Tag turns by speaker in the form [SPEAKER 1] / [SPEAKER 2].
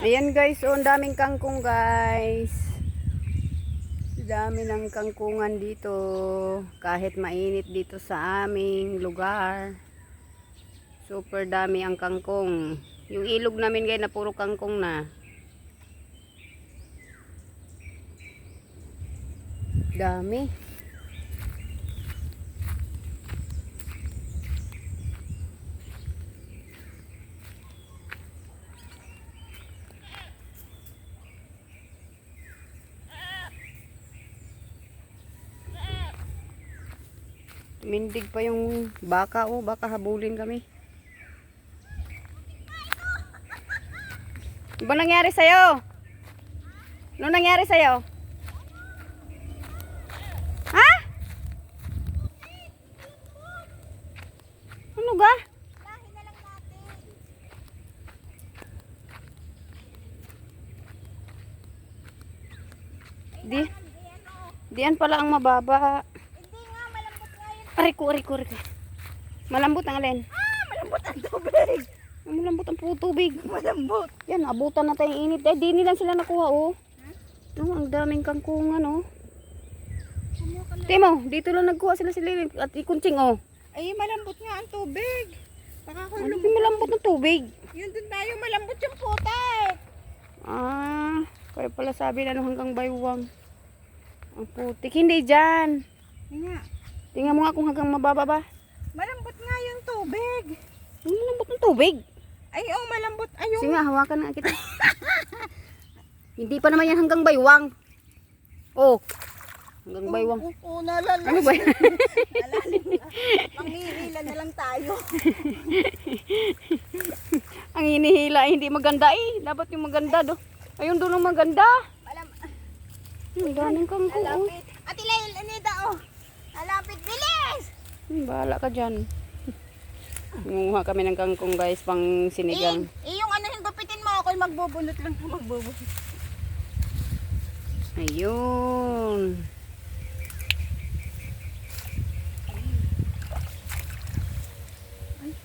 [SPEAKER 1] Ayan guys, oh, ang daming kangkong guys. Dami ng kangkungan dito. Kahit mainit dito sa aming lugar. Super dami ang kangkong. Yung ilog namin guys na puro kangkong na. Dami. Mindig pa yung baka oh, baka habulin kami. Ano nangyari sa'yo? Ano nangyari sa'yo? Ha? Ano ba? Di, diyan pala ang mababa.
[SPEAKER 2] Hindi nga, malambot nga yun.
[SPEAKER 1] Aray ko, aray ko, aray ko. Malambot ang alin.
[SPEAKER 2] Ah, malambot ang tubig.
[SPEAKER 1] Malambot ang puto tubig.
[SPEAKER 2] Malambot.
[SPEAKER 1] Yan, abutan na tayong init. Eh, di nilang sila nakuha, oh. No, ang daming kangkungan, oh. Timo, dito lang nagkuha sila sila at ikunching, oh.
[SPEAKER 2] Ay, malambot nga ang tubig. Baka kung
[SPEAKER 1] Ano yung malambot ng tubig?
[SPEAKER 2] Yun dun tayo, malambot yung putek.
[SPEAKER 1] Ah, kaya pala sabi na hanggang baywang. Ang putik. Hindi dyan.
[SPEAKER 2] Yun nga,
[SPEAKER 1] Tingnan mo nga kung hanggang mababa ba.
[SPEAKER 2] malambot nga yung tubig.
[SPEAKER 1] Malambot ng tubig.
[SPEAKER 2] Ay, oh, malambot. Ayun.
[SPEAKER 1] Sige nga, hawakan na kita. Hindi pa naman yan hanggang baywang. Oh, hanggang baywang.
[SPEAKER 2] Oo, oh, nalala.
[SPEAKER 1] Ano ba yan?
[SPEAKER 2] Manghihila na lang tayo.
[SPEAKER 1] Ang hinihila ay hindi maganda eh. Dapat yung maganda do. Ayun doon ang maganda.
[SPEAKER 2] Malam
[SPEAKER 1] Ang daming kangkong. oh.
[SPEAKER 2] Alapit. Ate Lail, Anita, oh. Alapit, bilis!
[SPEAKER 1] Hmm, bahala ka dyan. Nguha kami ng kangkong guys pang
[SPEAKER 2] Eh,
[SPEAKER 1] sinigang.
[SPEAKER 2] eh, yung ano yung gupitin mo, ako'y magbubunot lang. Magbubunot.
[SPEAKER 1] Ayun.